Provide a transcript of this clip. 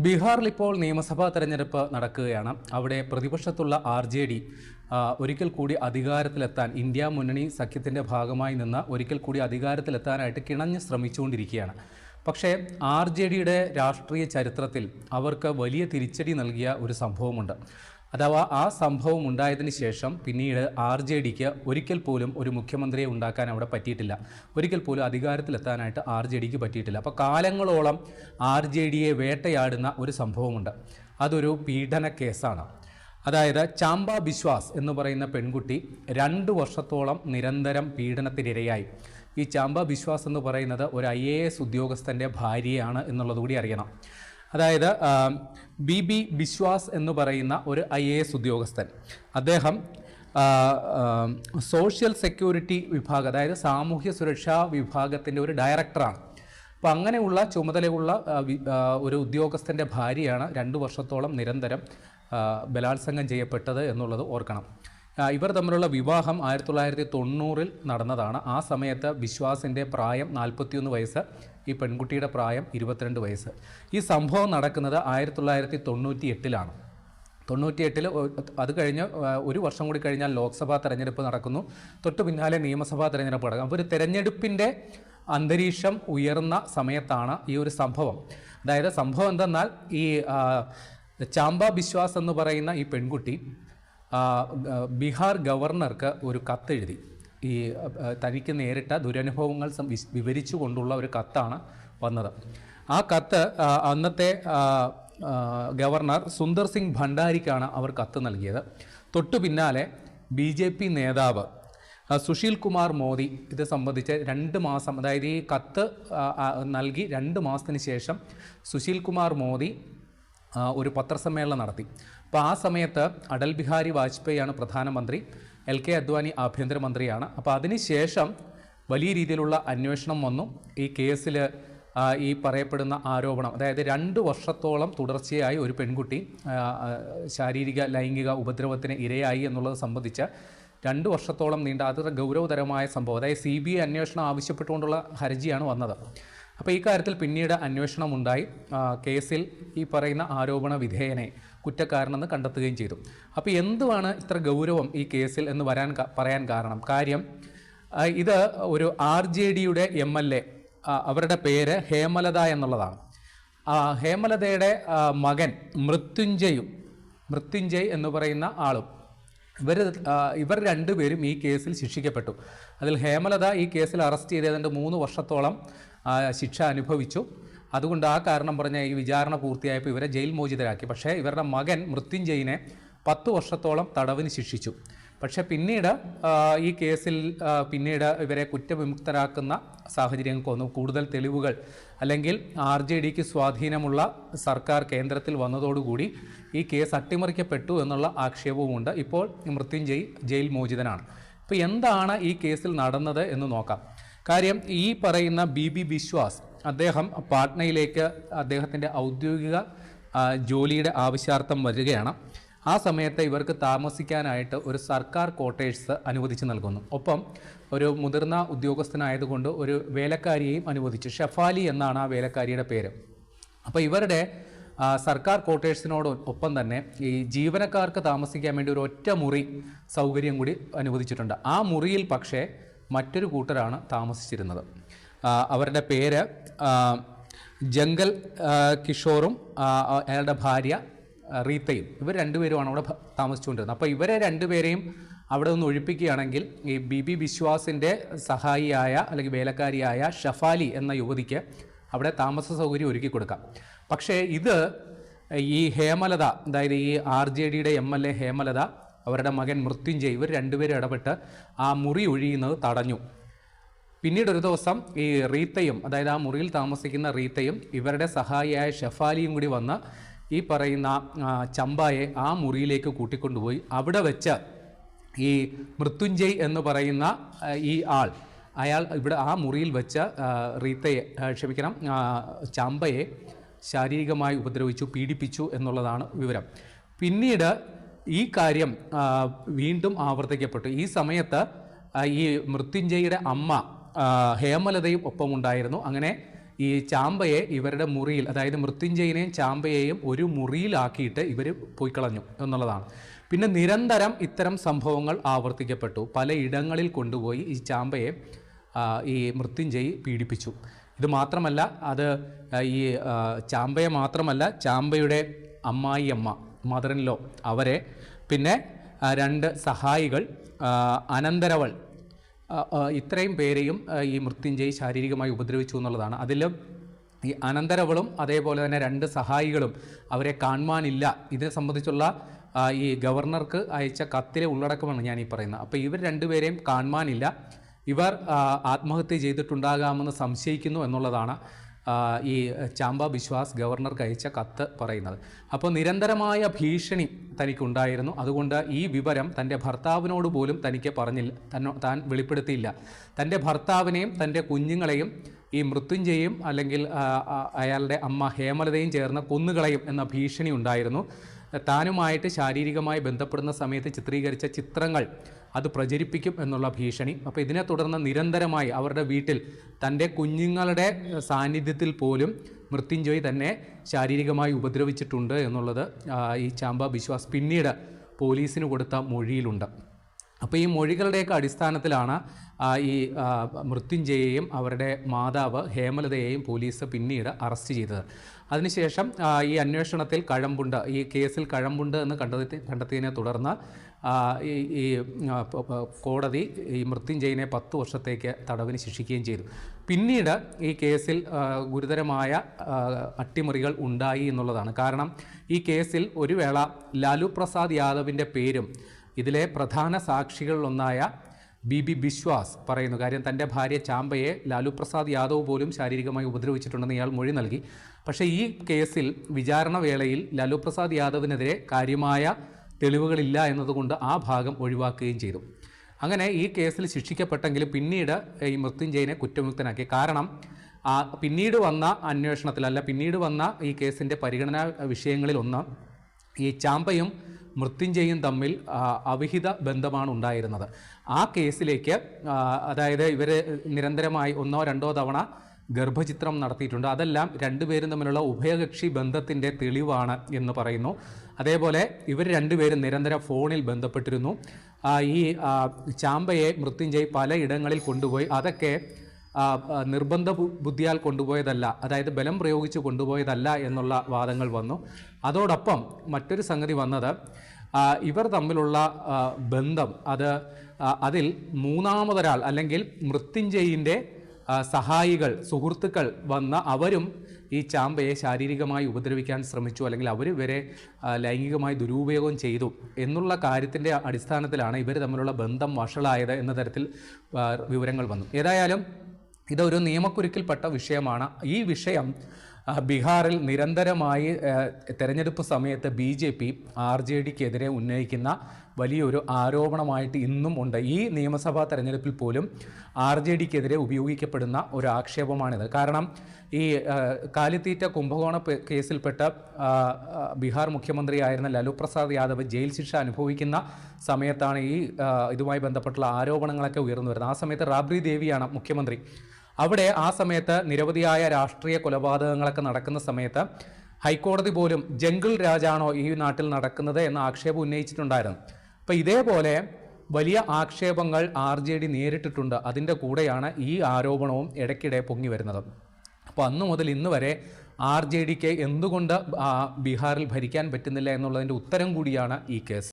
ബീഹാറിൽ ഇപ്പോൾ നിയമസഭാ തെരഞ്ഞെടുപ്പ് നടക്കുകയാണ്. അവിടെ പ്രതിപക്ഷത്തുള്ള ആർ ജെ ഡി ഒരിക്കൽ കൂടി അധികാരത്തിലെത്താൻ ഇന്ത്യ മുന്നണി സഖ്യത്തിന്റെ ഭാഗമായി നിന്ന് ഒരിക്കൽ കൂടി അധികാരത്തിലെത്താനായിട്ട് കിണഞ്ഞ് ശ്രമിച്ചുകൊണ്ടിരിക്കുകയാണ്. പക്ഷേ ആർ ജെ ഡിയുടെ രാഷ്ട്രീയ ചരിത്രത്തിൽ അവർക്ക് വലിയ തിരിച്ചടി നൽകിയ ഒരു സംഭവമുണ്ട്. അഥവാ ആ സംഭവം ഉണ്ടായതിന് ശേഷം പിന്നീട് ആർ ജെ ഡിക്ക് ഒരിക്കൽ പോലും ഒരു മുഖ്യമന്ത്രിയെ ഉണ്ടാക്കാൻ അവിടെ പറ്റിയിട്ടില്ല. ഒരിക്കൽ പോലും അധികാരത്തിലെത്താനായിട്ട് ആർ ജെ ഡിക്ക് പറ്റിയിട്ടില്ല. അപ്പോൾ കാലങ്ങളോളം ആർ ജെ ഡിയെ വേട്ടയാടുന്ന ഒരു സംഭവമുണ്ട്. അതൊരു പീഡന കേസാണ്. അതായത് ചാമ്പ ബിശ്വാസ് എന്ന് പറയുന്ന പെൺകുട്ടി രണ്ട് വർഷത്തോളം നിരന്തരം പീഡനത്തിനിരയായി. ഈ ചാമ്പ ബിശ്വാസ് എന്ന് പറയുന്നത് ഒരു ഐ എ എസ് ഉദ്യോഗസ്ഥന്റെ ഭാര്യയാണ് എന്നുള്ളതുകൂടി അറിയണം. അതായത് ബി ബി ബിശ്വാസ് എന്ന് പറയുന്ന ഒരു ഐ എ എസ് ഉദ്യോഗസ്ഥൻ. അദ്ദേഹം സോഷ്യൽ സെക്യൂരിറ്റി വിഭാഗം അതായത് സാമൂഹ്യ സുരക്ഷാ വിഭാഗത്തിന്റെ ഒരു ഡയറക്ടറാണ്. അപ്പോൾ അങ്ങനെയുള്ള ചുമതലയുള്ള ഒരു ഉദ്യോഗസ്ഥന്റെ ഭാര്യയാണ് രണ്ട് വർഷത്തോളം നിരന്തരം ബലാത്സംഗം ചെയ്യപ്പെട്ടത് എന്നുള്ളത് ഓർക്കണം. ഇവർ തമ്മിലുള്ള വിവാഹം ആയിരത്തി തൊള്ളായിരത്തി തൊണ്ണൂറിൽ നടന്നതാണ്. ആ സമയത്ത് വിശ്വാസിന്റെ പ്രായം നാൽപ്പത്തിയൊന്ന് വയസ്സ് ഈ പെൺകുട്ടിയുടെ പ്രായം ഇരുപത്തിരണ്ട് വയസ്സ്. ഈ സംഭവം നടക്കുന്നത് ആയിരത്തി തൊള്ളായിരത്തി തൊണ്ണൂറ്റി എട്ടിലാണ് തൊണ്ണൂറ്റിയെട്ടിൽ അത് കഴിഞ്ഞ് ഒരു വർഷം കൂടി കഴിഞ്ഞാൽ ലോക്സഭാ തെരഞ്ഞെടുപ്പ് നടക്കുന്നു. തൊട്ടു പിന്നാലെ നിയമസഭാ തെരഞ്ഞെടുപ്പ് നടക്കും. അപ്പോൾ ഒരു തെരഞ്ഞെടുപ്പിന്റെ അന്തരീക്ഷം ഉയർന്ന സമയത്താണ് ഈ ഒരു സംഭവം. അതായത് സംഭവം എന്തെന്നാൽ ഈ ചാമ്പ ബിശ്വാസ് എന്ന് പറയുന്ന ഈ പെൺകുട്ടി ബീഹാർ ഗവർണർക്ക് ഒരു കത്തെഴുതി. ഈ തനിക്ക് നേരിട്ട ദുരനുഭവങ്ങൾ വിവരിച്ചു കൊണ്ടുള്ള ഒരു കത്താണ് വന്നത്. ആ കത്ത് അന്നത്തെ ഗവർണർ സുന്ദർ സിംഗ് ഭണ്ഡാരിക്കാണ് അവർ കത്ത് നൽകിയത്. തൊട്ടു പിന്നാലെ ബി ജെ പി നേതാവ് സുശീൽ കുമാർ മോദി ഇത് സംബന്ധിച്ച് രണ്ട് മാസം അതായത് ഈ കത്ത് നൽകി രണ്ട് മാസത്തിന് ശേഷം സുശീൽ കുമാർ മോദി ഒരു പത്രസമ്മേളനം നടത്തി. അപ്പോൾ ആ സമയത്ത് അടൽ ബിഹാരി വാജ്പേയിയാണ് പ്രധാനമന്ത്രി എൽ കെ അദ്വാനി ആഭ്യന്തരമന്ത്രിയാണ്. അപ്പോൾ അതിനുശേഷം വലിയ രീതിയിലുള്ള അന്വേഷണം വന്നു. ഈ കേസിൽ ഈ പറയപ്പെടുന്ന ആരോപണം അതായത് രണ്ട് വർഷത്തോളം തുടർച്ചയായി ഒരു പെൺകുട്ടി ശാരീരിക ലൈംഗിക ഉപദ്രവത്തിന് ഇരയായി എന്നുള്ളത് സംബന്ധിച്ച് രണ്ട് വർഷത്തോളം നീണ്ട അത് ഗൗരവതരമായ സംഭവം അതായത് സി ബി ഐ അന്വേഷണം ആവശ്യപ്പെട്ടുകൊണ്ടുള്ള ഹർജിയാണ് വന്നത്. അപ്പോൾ ഈ കാര്യത്തിൽ പിന്നീട് അന്വേഷണമുണ്ടായി. കേസിൽ ഈ പറയുന്ന ആരോപണ വിധേയനെ കുറ്റക്കാരനെന്ന് കണ്ടെത്തുകയും ചെയ്തു. അപ്പോൾ എന്തുവാണ് ഇത്ര ഗൗരവം ഈ കേസിൽ എന്ന് വരാൻ പറയാൻ കാരണം? കാര്യം ഇത് ഒരു ആർ ജെ ഡിയുടെ എം എൽ എ അവരുടെ പേര് ഹേമലത എന്നുള്ളതാണ്. ഹേമലതയുടെ മകൻ മൃത്യുഞ്ജയും മൃത്യുഞ്ജയ് എന്ന് പറയുന്ന ആളും ഇവർ ഇവർ രണ്ടുപേരും ഈ കേസിൽ ശിക്ഷിക്കപ്പെട്ടു. അതിൽ ഹേമലത ഈ കേസിൽ അറസ്റ്റ് ചെയ്ത് ഏതാണ്ട് മൂന്ന് വർഷത്തോളം ശിക്ഷ അനുഭവിച്ചു. അതുകൊണ്ട് ആ കാരണം പറഞ്ഞ ഈ വിചാരണ പൂർത്തിയായപ്പോൾ ഇവരെ ജയിൽ മോചിതരാക്കി. പക്ഷേ ഇവരുടെ മകൻ മൃത്യുഞ്ജയിനെ പത്ത് വർഷത്തോളം തടവിന് ശിക്ഷിച്ചു. പക്ഷേ പിന്നീട് ഈ കേസിൽ പിന്നീട് ഇവരെ കുറ്റവിമുക്തരാക്കുന്ന സാഹചര്യങ്ങൾക്ക് വന്നു കൂടുതൽ തെളിവുകൾ. അല്ലെങ്കിൽ ആർ ജെ ഡിക്ക് സ്വാധീനമുള്ള സർക്കാർ കേന്ദ്രത്തിൽ വന്നതോടുകൂടി ഈ കേസ് അട്ടിമറിക്കപ്പെട്ടു എന്നുള്ള ആക്ഷേപവുമുണ്ട്. ഇപ്പോൾ മൃത്യുഞ്ജയ് ജയിൽ മോചിതനാണ്. ഇപ്പോൾ എന്താണ് ഈ കേസിൽ നടന്നത് എന്ന് നോക്കാം. കാര്യം ഈ പറയുന്ന ബി ബി ബിശ്വാസ് അദ്ദേഹം പാട്നയിലേക്ക് അദ്ദേഹത്തിന്റെ ഔദ്യോഗിക ജോലിയുടെ ആവശ്യാർത്ഥം വരികയാണ്. ആ സമയത്ത് ഇവർക്ക് താമസിക്കാനായിട്ട് ഒരു സർക്കാർ ക്വാർട്ടേഴ്സ് അനുവദിച്ച് നൽകുന്നു. ഒപ്പം ഒരു മുതിർന്ന ഉദ്യോഗസ്ഥനായതുകൊണ്ട് ഒരു വേലക്കാരിയെയും അനുവദിച്ചു. ഷഫാലി എന്നാണ് ആ വേലക്കാരിയുടെ പേര്. അപ്പോൾ ഇവരുടെ സർക്കാർ ക്വാർട്ടേഴ്സിനോട് ഒപ്പം തന്നെ ഈ ജീവനക്കാർക്ക് താമസിക്കാൻ വേണ്ടി ഒരു ഒറ്റ മുറി സൗകര്യം കൂടി അനുവദിച്ചിട്ടുണ്ട്. ആ മുറിയിൽ പക്ഷേ മറ്റൊരു കൂട്ടരാണ് താമസിച്ചിരുന്നത്. അവരുടെ പേര് ജംഗൽ കിഷോറും അയാളുടെ ഭാര്യ റീത്തയും ഇവർ രണ്ടുപേരുമാണ് അവിടെ താമസിച്ചുകൊണ്ടിരുന്നത്. അപ്പോൾ ഇവരെ രണ്ടുപേരെയും അവിടെ നിന്ന് ഒഴിപ്പിക്കുകയാണെങ്കിൽ ഈ ബി ബി ബിശ്വാസിന്റെ സഹായിയായ അല്ലെങ്കിൽ വേലക്കാരിയായ ഷഫാലി എന്ന യുവതിക്ക് അവിടെ താമസ സൗകര്യം ഒരുക്കി കൊടുക്കാം. പക്ഷേ ഇത് ഈ ഹേമലത അതായത് ഈ ആർ ജെ ഡിയുടെ എം എൽ എ ഹേമലത അവരുടെ മകൻ മൃത്യുഞ്ജയ് ഇവർ രണ്ടുപേരും ഇടപെട്ട് ആ മുറി ഒഴിയുന്നത് തടഞ്ഞു. പിന്നീട് ഒരു ദിവസം ഈ റീത്തയും അതായത് ആ മുറിയിൽ താമസിക്കുന്ന റീത്തയും ഇവരുടെ സഹായിയായ ഷെഫാലിയും കൂടി വന്ന് ഈ പറയുന്ന ചമ്പായെ ആ മുറിയിലേക്ക് കൂട്ടിക്കൊണ്ടുപോയി. അവിടെ വെച്ച് ഈ മൃത്യുഞ്ജയ് എന്ന് പറയുന്ന ഈ ആൾ അയാൾ ഇവിടെ ആ മുറിയിൽ വെച്ച് റീത്തയെ ക്ഷമിക്കണം ചമ്പയെ ശാരീരികമായി ഉപദ്രവിച്ചു പീഡിപ്പിച്ചു എന്നുള്ളതാണ് വിവരം. പിന്നീട് ഈ കാര്യം വീണ്ടും ആവർത്തിക്കപ്പെട്ടു. ഈ സമയത്ത് ഈ മൃത്യുഞ്ജയുടെ അമ്മ ഹേമലതയും ഒപ്പമുണ്ടായിരുന്നു. അങ്ങനെ ഈ ചാമ്പയെ ഇവരുടെ മുറിയിൽ അതായത് മൃത്യുഞ്ജയനെയും ചാമ്പയെയും ഒരു മുറിയിലാക്കിയിട്ട് ഇവർ പോയി കളഞ്ഞു എന്നുള്ളതാണ്. പിന്നെ നിരന്തരം ഇത്തരം സംഭവങ്ങൾ ആവർത്തിക്കപ്പെട്ടു. പല ഇടങ്ങളിൽ കൊണ്ടുപോയി ഈ ചാമ്പയെ ഈ മൃത്യുഞ്ജയ് പീഡിപ്പിച്ചു. ഇത് മാത്രമല്ല അത് ഈ ചാമ്പയെ മാത്രമല്ല ചാമ്പയുടെ അമ്മായിയമ്മ മദർ ഇൻ ലോ അവരെ പിന്നെ രണ്ട് സഹായികൾ അനന്തരവൾ ഇത്രയും പേരെയും ഈ മൃത്യുഞ്ജയ് ശാരീരികമായി ഉപദ്രവിച്ചു എന്നുള്ളതാണ്. അതിലും ഈ അനന്തരവളും അതേപോലെ തന്നെ രണ്ട് സഹായികളും അവരെ കാണുവാനില്ല. ഇതിനെ സംബന്ധിച്ചുള്ള ഈ ഗവർണർക്ക് അയച്ച കത്തിലെ ഉള്ളടക്കമാണ് ഞാൻ ഈ പറയുന്നത്. അപ്പോൾ ഇവർ രണ്ടുപേരെയും കാണുവാനില്ല. ഇവർ ആത്മഹത്യ ചെയ്തിട്ടുണ്ടാകാമെന്ന് സംശയിക്കുന്നു എന്നുള്ളതാണ് ഈ ചാമ്പ ബിശ്വാസ് ഗവർണർക്ക് അയച്ച കത്ത് പറയുന്നത്. അപ്പോൾ നിരന്തരമായ ഭീഷണി തനിക്കുണ്ടായിരുന്നു. അതുകൊണ്ട് ഈ വിവരം തന്റെ ഭർത്താവിനോട് പോലും തനിക്ക് പറഞ്ഞില്ല തന്നോ താൻ വെളിപ്പെടുത്തിയില്ല. തന്റെ ഭർത്താവിനെയും തന്റെ കുഞ്ഞുങ്ങളെയും ഈ മൃത്യുഞ്ജയും അല്ലെങ്കിൽ അയാളുടെ അമ്മ ഹേമലതയും ചേർന്ന് കൊന്നുകളയും എന്ന ഭീഷണി ഉണ്ടായിരുന്നു. താനുമായിട്ട് ശാരീരികമായി ബന്ധപ്പെടുന്ന സമയത്ത് ചിത്രീകരിച്ച ചിത്രങ്ങൾ അത് പ്രചരിപ്പിക്കും എന്നുള്ള ഭീഷണി. അപ്പോൾ ഇതിനെ തുടർന്ന് നിരന്തരമായി അവരുടെ വീട്ടിൽ തന്റെ കുഞ്ഞുങ്ങളുടെ സാന്നിധ്യത്തിൽ പോലും മൃത്യുഞ്ജയ് തന്നെ ശാരീരികമായി ഉപദ്രവിച്ചിട്ടുണ്ട് എന്നുള്ളത് ഈ ചാമ്പ ബിശ്വാസ് പിന്നീട് പോലീസിന് കൊടുത്ത മൊഴിയിലുണ്ട്. അപ്പോൾ ഈ മൊഴികളുടെയൊക്കെ അടിസ്ഥാനത്തിലാണ് ഈ മൃത്യുഞ്ജയെയും അവരുടെ മാതാവ് ഹേമലതയെയും പോലീസ് പിന്നീട് അറസ്റ്റ് ചെയ്തത്. അതിനുശേഷം ഈ അന്വേഷണത്തിൽ കഴമ്പുണ്ട് ഈ കേസിൽ കഴമ്പുണ്ട് എന്ന് കണ്ടെത്തി കണ്ടെത്തിയതിനെ തുടർന്ന് ഈ ഈ കോടതി ഈ മൃത്യുഞ്ജയിനെ പത്ത് വർഷത്തേക്ക് തടവിന് ശിക്ഷിക്കുകയും ചെയ്തു. പിന്നീട് ഈ കേസിൽ ഗുരുതരമായ അട്ടിമറികൾ ഉണ്ടായി എന്നുള്ളതാണ്. കാരണം ഈ കേസിൽ ഒരു വേള ലാലു പ്രസാദ് യാദവിന്റെ പേരും ഇതിലെ പ്രധാന സാക്ഷികളിലൊന്നായ ബി ബി ബിശ്വാസ് പറയുന്നു. കാര്യം തന്റെ ഭാര്യ ചാമ്പയെ ലാലു പ്രസാദ് യാദവ് പോലും ശാരീരികമായി ഉപദ്രവിച്ചിട്ടുണ്ടെന്ന് ഇയാൾ മൊഴി നൽകി. പക്ഷേ ഈ കേസിൽ വിചാരണ വേളയിൽ ലാലു പ്രസാദ് യാദവിനെതിരെ കാര്യമായ തെളിവുകളില്ല എന്നതുകൊണ്ട് ആ ഭാഗം ഒഴിവാക്കുകയും ചെയ്തു. അങ്ങനെ ഈ കേസിൽ ശിക്ഷിക്കപ്പെട്ടെങ്കിലും പിന്നീട് ഈ മൃത്യുഞ്ജയനെ കുറ്റമുക്തനാക്കി കാരണം ആ പിന്നീട് വന്ന അന്വേഷണത്തിൽ അല്ല പിന്നീട് വന്ന ഈ കേസിന്റെ പരിഗണനാ വിഷയങ്ങളിലൊന്ന് ഈ ചാമ്പയും മൃത്യുഞ്ജയും തമ്മിൽ അവിഹിത ബന്ധമാണ് ഉണ്ടായിരുന്നത്. ആ കേസിലേക്ക് അതായത് ഇവർ നിരന്തരമായി ഒന്നോ രണ്ടോ തവണ ഗർഭചിത്രം നടത്തിയിട്ടുണ്ട്. അതെല്ലാം രണ്ടുപേരും തമ്മിലുള്ള ഉഭയകക്ഷി ബന്ധത്തിന്റെ തെളിവാണ് എന്ന് പറയുന്നു. അതേപോലെ ഇവർ രണ്ടുപേരും നിരന്തരം ഫോണിൽ ബന്ധപ്പെട്ടിരുന്നു. ഈ ചാമ്പയെ മൃത്യുഞ്ജയ് പലയിടങ്ങളിൽ കൊണ്ടുപോയി. അതൊക്കെ നിർബന്ധ ബുദ്ധിയാൽ കൊണ്ടുപോയതല്ല. അതായത് ബലം പ്രയോഗിച്ച് കൊണ്ടുപോയതല്ല എന്നുള്ള വാദങ്ങൾ വന്നു. അതോടൊപ്പം മറ്റൊരു സംഗതി വന്നത് ഇവർ തമ്മിലുള്ള ബന്ധം അത് അതിൽ മൂന്നാമതൊരാൾ അല്ലെങ്കിൽ മൃത്യുഞ്ജയിന്റെ സഹായികൾ സുഹൃത്തുക്കൾ വന്ന അവരും ഈ ചാമ്പയെ ശാരീരികമായി ഉപദ്രവിക്കാൻ ശ്രമിച്ചു അല്ലെങ്കിൽ അവർ ഇവരെ ലൈംഗികമായി ദുരുപയോഗം ചെയ്തു എന്നുള്ള കാര്യത്തിന്റെ അടിസ്ഥാനത്തിലാണ് ഇവർ തമ്മിലുള്ള ബന്ധം വഷളായത് എന്ന തരത്തിൽ വിവരങ്ങൾ വന്നു. ഏതായാലും ഇതൊരു നിയമക്കുരുക്കിൽപ്പെട്ട വിഷയമാണ്. ഈ വിഷയം ബീഹാറിൽ നിരന്തരമായി തെരഞ്ഞെടുപ്പ് സമയത്ത് B J P R J ഡിക്കെതിരെ ഉന്നയിക്കുന്ന വലിയൊരു ആരോപണമായിട്ട് ഇന്നും ഉണ്ട്. ഈ നിയമസഭാ തെരഞ്ഞെടുപ്പിൽ പോലും ആർ ജെ ഡിക്കെതിരെ ഉപയോഗിക്കപ്പെടുന്ന ഒരു ആക്ഷേപമാണിത്. കാരണം ഈ കാലിത്തീറ്റ കുംഭകോണ കേസിൽപ്പെട്ട ബീഹാർ മുഖ്യമന്ത്രിയായിരുന്ന ലാലു പ്രസാദ് യാദവ് ജയിൽ ശിക്ഷ അനുഭവിക്കുന്ന സമയത്താണ് ഈ ഇതുമായി ബന്ധപ്പെട്ടുള്ള ആരോപണങ്ങളൊക്കെ ഉയർന്നു വരുന്നത്. ആ സമയത്ത് റാബ്രി ദേവിയാണ് മുഖ്യമന്ത്രി. അവിടെ ആ സമയത്ത് നിരവധിയായ രാഷ്ട്രീയ കൊലപാതകങ്ങളൊക്കെ നടക്കുന്ന സമയത്ത് ഹൈക്കോടതി പോലും ജംഗിൾ രാജാണോ ഈ നാട്ടിൽ നടക്കുന്നത് എന്ന ആക്ഷേപം ഉന്നയിച്ചിട്ടുണ്ടായിരുന്നു. അപ്പോൾ ഇതേപോലെ വലിയ ആക്ഷേപങ്ങൾ ആർ ജെ ഡി നേരിട്ടിട്ടുണ്ട്. അതിന്റെ കൂടെയാണ് ഈ ആരോപണവും ഇടയ്ക്കിടെ പൊങ്ങി വരുന്നത്. അപ്പോൾ അന്ന് മുതൽ ഇന്ന് വരെ ആർ ജെ ഡിക്ക് എന്തുകൊണ്ട് ബീഹാറിൽ ഭരിക്കാൻ പറ്റുന്നില്ല എന്നുള്ളതിന്റെ ഉത്തരം കൂടിയാണ് ഈ കേസ്.